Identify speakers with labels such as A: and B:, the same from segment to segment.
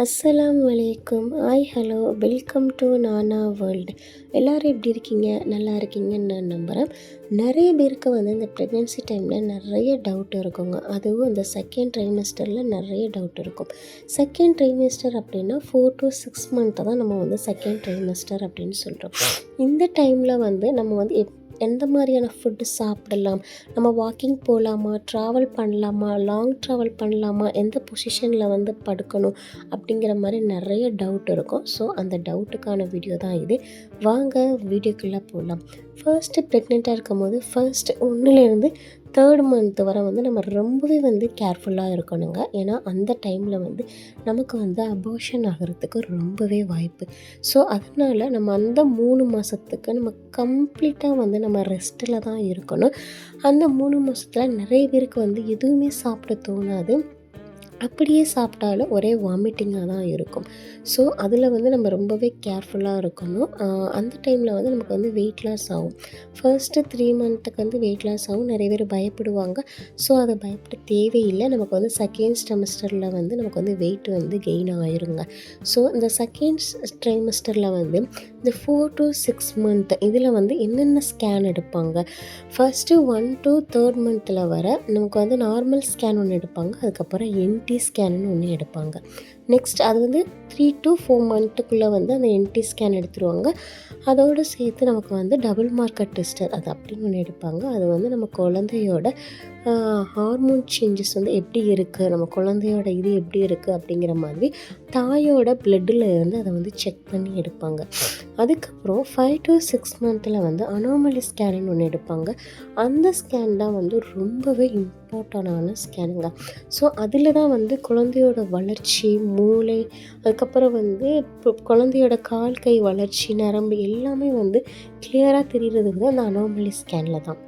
A: அஸ்ஸலாம் வலைக்கும் hi hello welcome to Nana world எல்லோரும் எப்படி இருக்கீங்க? நல்லா இருக்கீங்கன்னு நான் நம்புகிறேன் நிறைய பேருக்கு வந்து இந்த ப்ரெக்னென்சி டைமில் நிறைய டவுட் இருக்குங்க. அதுவும் இந்த செகண்ட் ட்ரைமஸ்டரில் நிறைய டவுட் இருக்கும். செகண்ட் ட்ரைமஸ்டர் அப்படின்னா ஃபோர் டு சிக்ஸ் மந்த்தை தான் நம்ம வந்து செகண்ட் ட்ரைமஸ்டர் அப்படின்னு சொல்கிறோம் இந்த டைமில் வந்து நம்ம வந்து எப் எந்த மாதிரியான ஃபுட்டு சாப்பிடலாம்? நம்ம வாக்கிங் போகலாமா ட்ராவல் பண்ணலாமா? லாங் ட்ராவல் பண்ணலாமா? எந்த பொசிஷனில் வந்து படுக்கணும்? அப்படிங்கிற மாதிரி நிறைய டவுட் இருக்கும். ஸோ அந்த டவுட்டுக்கான வீடியோ தான் இது. வாங்க வீடியோக்குள்ளே போகலாம் ஃபர்ஸ்ட்டு ப்ரெக்னெண்ட்டாக இருக்கும் போது ஃபர்ஸ்ட் ஒன்றுலேருந்து தேர்ட் மந்த் வரை வந்து நம்ம ரொம்பவே வந்து கேர்ஃபுல்லாக இருக்கணுங்க. ஏன்னா அந்த டைமில் வந்து நமக்கு வந்து அபோஷன் ஆகிறதுக்கு ரொம்பவே வாய்ப்பு. ஸோ அதனால் நம்ம அந்த மூணு மாதத்துக்கு நம்ம கம்ப்ளீட்டாக வந்து நம்ம ரெஸ்ட்டில் தான் இருக்கணும். அந்த மூணு மாதத்தில் நிறைய பேருக்கு வந்து எதுவுமே சாப்பிட தோணாது. அப்படியே சாப்பிட்டாலும் ஒரே வாமிட்டிங்காக தான் இருக்கும். ஸோ அதில் வந்து நம்ம ரொம்பவே கேர்ஃபுல்லாக இருக்கணும். அந்த டைமில் வந்து நமக்கு வந்து வெயிட் லாஸ் ஆகும். ஃபர்ஸ்ட்டு த்ரீ மந்த்துக்கு வந்து வெயிட் லாஸ் ஆகும். நிறைய பேர் பயப்படுவாங்க. ஸோ அதை பயப்பட தேவையில்லை. நமக்கு வந்து செகண்ட் செமஸ்டரில் வந்து நமக்கு வந்து வெயிட் வந்து கெயின் ஆயிருங்க. ஸோ இந்த செகண்ட் ட்ரைமஸ்டரில் வந்து இந்த ஃபோர் டு சிக்ஸ் மந்த் இதில் வந்து என்னென்ன ஸ்கேன் எடுப்பாங்க? ஃபஸ்ட்டு ஒன் டு தேர்ட் மந்த்தில் வர நமக்கு வந்து நார்மல் ஸ்கேன் ஒன்று எடுப்பாங்க. அதுக்கப்புறம் என் என்டி ஸ்கேன்னு ஒன்று எடுப்பாங்க. நெக்ஸ்ட் அது வந்து த்ரீ டு ஃபோர் மந்த்துக்குள்ளே வந்து அந்த என்டி ஸ்கேன் எடுத்துருவாங்க. அதோடு சேர்த்து நமக்கு வந்து டபுள் மார்க்கெட் டெஸ்டர் அது அப்படின்னு ஒன்று எடுப்பாங்க. அது வந்து நம்ம குழந்தையோட ஹார்மோன் சேஞ்சஸ் வந்து எப்படி இருக்குது நம்ம குழந்தையோட இது எப்படி இருக்குது அப்படிங்கிற மாதிரி தாயோட பிளட்டில் இருந்து அதை வந்து செக் பண்ணி எடுப்பாங்க. அதுக்கப்புறம் ஃபைவ் டு சிக்ஸ் மந்த்தில் வந்து அனோமலி ஸ்கேனுன்னு ஒன்று எடுப்பாங்க. அந்த ஸ்கேன் தான் வந்து ரொம்பவே இம்பார்ட்டண்டான ஸ்கேனுங்க ஸோ அதில் தான் வந்து குழந்தையோட வளர்ச்சி மூளை அதுக்கப்புறம் வந்து இப்போ குழந்தையோட கால் கை வளர்ச்சி நரம்பு எல்லாமே வந்து கிளியராக தெரிகிறது வந்து அந்த அனோமலி ஸ்கேனில் தான்.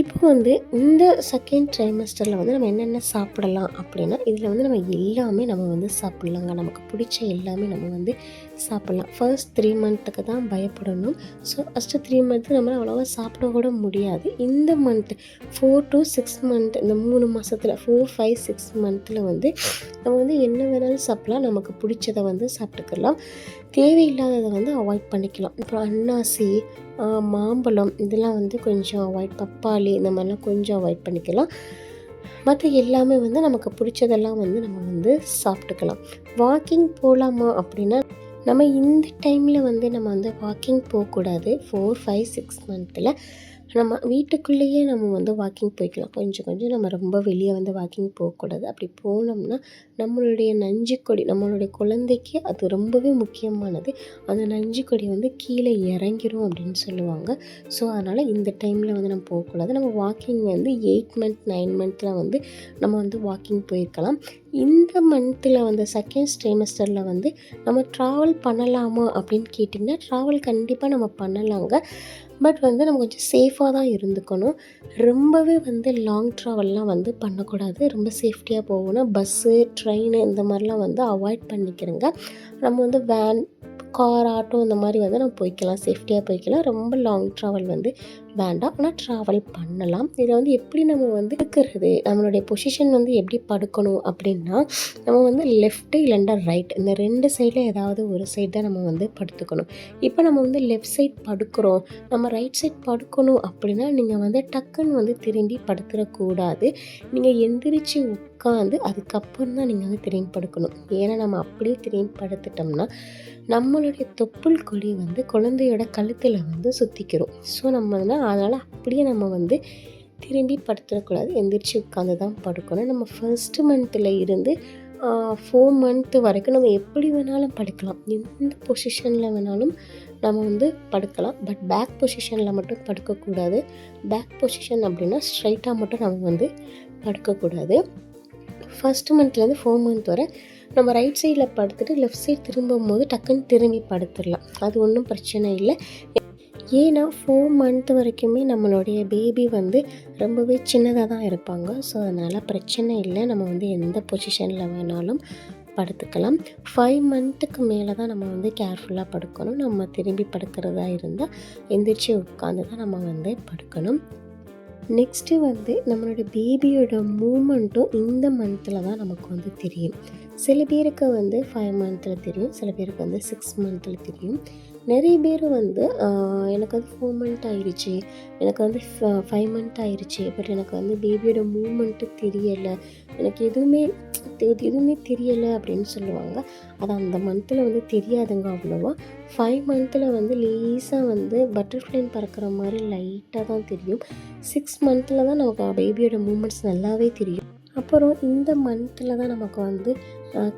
A: இப்போ வந்து இந்த செகண்ட் ட்ரைமஸ்டரில் வந்து நம்ம என்னென்ன சாப்பிடலாம் அப்படின்னா இதில் வந்து நம்ம எல்லாமே நம்ம வந்து சாப்பிட்லாங்க. நமக்கு பிடிச்ச எல்லாமே நம்ம வந்து சாப்பிட்லாம். ஃபர்ஸ்ட் த்ரீ மந்த்துக்கு தான் பயப்படணும். ஸோ ஃபஸ்ட்டு த்ரீ மந்த்து நம்மளால் அவ்வளோவா சாப்பிட கூட முடியாது. இந்த month four to six month இந்த மூணு மாதத்தில் ஃபோர் ஃபைவ் சிக்ஸ் மந்த்தில் வந்து நம்ம வந்து என்ன வேணாலும் சாப்பிட்லாம். நமக்கு பிடிச்சதை வந்து சாப்பிட்டுக்கலாம். தேவையில்லாததை வந்து அவாய்ட் பண்ணிக்கலாம். அப்புறம் அன்னாசி மாம்பழம் இதெல்லாம் வந்து கொஞ்சம் அவாய்ட் பப்பாளி இந்த மாதிரிலாம் கொஞ்சம் அவாய்ட் பண்ணிக்கலாம். மற்ற எல்லாமே வந்து நமக்கு பிடிச்சதெல்லாம் வந்து நம்ம வந்து சாப்பிட்டுக்கலாம். வாக்கிங் போகலாமா அப்படின்னா நம்ம இந்த டைமில் வந்து நம்ம வந்து வாக்கிங் போகக்கூடாது. ஃபோர் ஃபைவ் சிக்ஸ் மந்த்தில் நம்ம வீட்டுக்குள்ளேயே நம்ம வந்து வாக்கிங் போய்க்கலாம். கொஞ்சம் கொஞ்சம் நம்ம ரொம்ப வெளியே வந்து வாக்கிங் போகக்கூடாது. அப்படி போனோம்னா நம்மளுடைய நஞ்சு கொடி நம்மளுடைய குழந்தைக்கு அது ரொம்பவே முக்கியமானது. அந்த நஞ்சு கொடி வந்து கீழே இறங்கிரும் அப்படின்னு சொல்லுவாங்க. ஸோ அதனால் இந்த டைமில் வந்து நம்ம போகக்கூடாது. நம்ம வாக்கிங் வந்து எயிட் மந்த் நைன் மந்த்தில் வந்து நம்ம வந்து வாக்கிங் போயிருக்கலாம். இந்த மந்தில் வந்து செகண்ட் ஸ்ட்ரீமஸ்டரில் வந்து நம்ம ட்ராவல் பண்ணலாமா அப்படின்னு கேட்டிங்கன்னா ட்ராவல் கண்டிப்பாக நம்ம பண்ணலாங்க. பட் வந்து நம்ம கொஞ்சம் சேஃபாக தான் இருந்துக்கணும். ரொம்பவே வந்து லாங் ட்ராவல்லாம் வந்து பண்ணக்கூடாது. ரொம்ப சேஃப்டியாக போகணும். பஸ்ஸு ட்ரெயின் இந்த மாதிரிலாம் வந்து அவாய்ட் பண்ணிக்கிறேங்க. நம்ம வந்து வேன் கார் ஆட்டோ இந்த மாதிரி வந்து நம்ம போய்க்கலாம். சேஃப்டியாக போய்க்கலாம். ரொம்ப லாங் ட்ராவல் வந்து வேண்டாம். ஆனால் ட்ராவல் பண்ணலாம். இதை வந்து எப்படி நம்ம வந்து இருக்கிறது நம்மளுடைய பொசிஷன் வந்து எப்படி படுக்கணும் அப்படின்னா நம்ம வந்து லெஃப்ட்டு இல்லைண்டா ரைட் இந்த ரெண்டு சைடில் ஏதாவது ஒரு சைடு தான் நம்ம வந்து படுத்துக்கணும். இப்போ நம்ம வந்து லெஃப்ட் சைட் படுக்கிறோம். நம்ம ரைட் சைட் படுக்கணும் அப்படின்னா நீங்கள் வந்து டக்குன்னு வந்து திரும்பி படுத்துடக்கூடாது நீங்கள் எந்திரிச்சு உட்காந்து அதுக்கப்புறம் தான் நீங்கள் வந்து திரும்பி படுக்கணும் ஏன்னா நம்ம அப்படியே திரும்பி படுத்துட்டோம்னா நம்மளுடைய தொப்புள் கொடி வந்து குழந்தையோட கழுத்தில் வந்து சுற்றிக்கிறோம் ஸோ நம்ம அதனால் அப்படியே நம்ம வந்து திரும்பி படுத்துடக்கூடாது. எந்திரிச்சு உட்காந்து தான் படுக்கணும். நம்ம ஃபர்ஸ்ட்டு மந்த்தில் இருந்து ஃபோர் மந்த்து வரைக்கும் நம்ம எப்படி வேணாலும் படுக்கலாம். எந்த பொசிஷனில் வேணாலும் நம்ம வந்து படுக்கலாம். பட் பேக் பொசிஷனில் மட்டும் படுக்கக்கூடாது. பேக் பொசிஷன் அப்படின்னா ஸ்ட்ரைட்டாக மட்டும் நம்ம வந்து படுக்கக்கூடாது. ஃபஸ்ட்டு மந்த்லேருந்து ஃபோர் மந்த் வரை நம்ம ரைட் சைடில் படுத்துட்டு லெஃப்ட் சைடு திரும்பும் போது டக்குன்னு திரும்பி படுத்துடலாம். அது ஒன்றும் பிரச்சனை இல்லை. ஏன்னா ஃபோர் மந்த் வரைக்குமே நம்மளுடைய பேபி வந்து ரொம்பவே சின்னதாக தான் இருப்பாங்க. ஸோ அதனால் பிரச்சனை இல்லை. நம்ம வந்து எந்த பொசிஷனில் வேணாலும் படுத்துக்கலாம். ஃபைவ் மந்த்துக்கு மேலே தான் நம்ம வந்து கேர்ஃபுல்லாக படுக்கணும். நம்ம திரும்பி படுக்கிறதா இருந்தால் எந்திரிச்சு உட்காந்து தான் நம்ம வந்து படுக்கணும். நெக்ஸ்ட்டு வந்து நம்மளோட பேபியோட மூமெண்ட்டும் இந்த மந்தில் தான் நமக்கு வந்து தெரியும். சில பேருக்கு வந்து ஃபைவ் மந்த்தில் தெரியும் சில பேருக்கு வந்து சிக்ஸ் மந்த்தில் தெரியும். நிறைய பேர் வந்து எனக்கு வந்து ஃபோர் மந்த் ஆயிடுச்சு எனக்கு வந்து ஃபைவ் மந்த் ஆயிடுச்சு பட் எனக்கு வந்து பேபியோட மூமெண்ட்டு தெரியலை எனக்கு எதுவுமே எதுவுமே தெரியலை அப்படின்னு சொல்லுவாங்க. அது அந்த மந்தில் வந்து தெரியாதுங்க அவ்வளோவா. ஃபைவ் மந்தில் வந்து லேசாக வந்து பட்டர்ஃப்ளைன் பறக்கிற மாதிரி லைட்டாக தான் தெரியும். சிக்ஸ் மந்தில் தான் நமக்கு பேபியோட மூமெண்ட்ஸ் நல்லாவே தெரியும். அப்புறம் இந்த மந்தில் தான் நமக்கு வந்து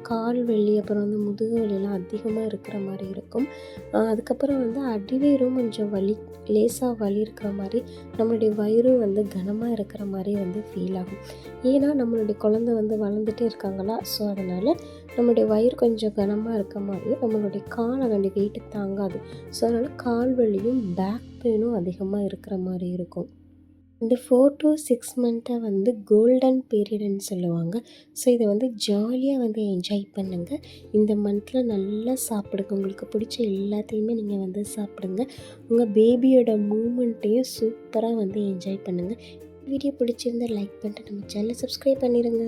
A: கால் வலி அப்புறம் வந்து முதுகு வலிலாம் அதிகமாக இருக்கிற மாதிரி இருக்கும். அதுக்கப்புறம் வந்து அடிவயிறும் கொஞ்சம் வலி லேசாக வலி இருக்கிற மாதிரி நம்மளுடைய வயிறும் வந்து கனமாக இருக்கிற மாதிரி வந்து ஃபீல் ஆகும். ஏன்னா நம்மளுடைய குழந்தை வந்து வளர்ந்துட்டே இருக்காங்களா? ஸோ அதனால் நம்மளுடைய வயிறு கொஞ்சம் கனமாக இருக்க மாதிரி நம்மளுடைய கால் அதனுடைய வெயிட்டு தாங்காது. ஸோ அதனால் கால் வலியும் பேக் பெயினும் அதிகமாக இருக்கிற மாதிரி இருக்கும். இந்த ஃபோர் டு சிக்ஸ் மந்த்தை வந்து கோல்டன் பீரியடுன்னு சொல்லுவாங்க. ஸோ இதை வந்து ஜாலியாக வந்து என்ஜாய் பண்ணுங்கள் இந்த மந்தில் நல்லா சாப்பிடுங்க. உங்களுக்கு பிடிச்ச எல்லாத்தையுமே நீங்கள் வந்து சாப்பிடுங்க. உங்கள் பேபியோட மூமெண்ட்டையும் சூப்பராக வந்து என்ஜாய் பண்ணுங்கள் வீடியோ பிடிச்சிருந்தா லைக் பண்ணிட்டு நம்ம சேனலை சப்ஸ்கிரைப் பண்ணிடுங்க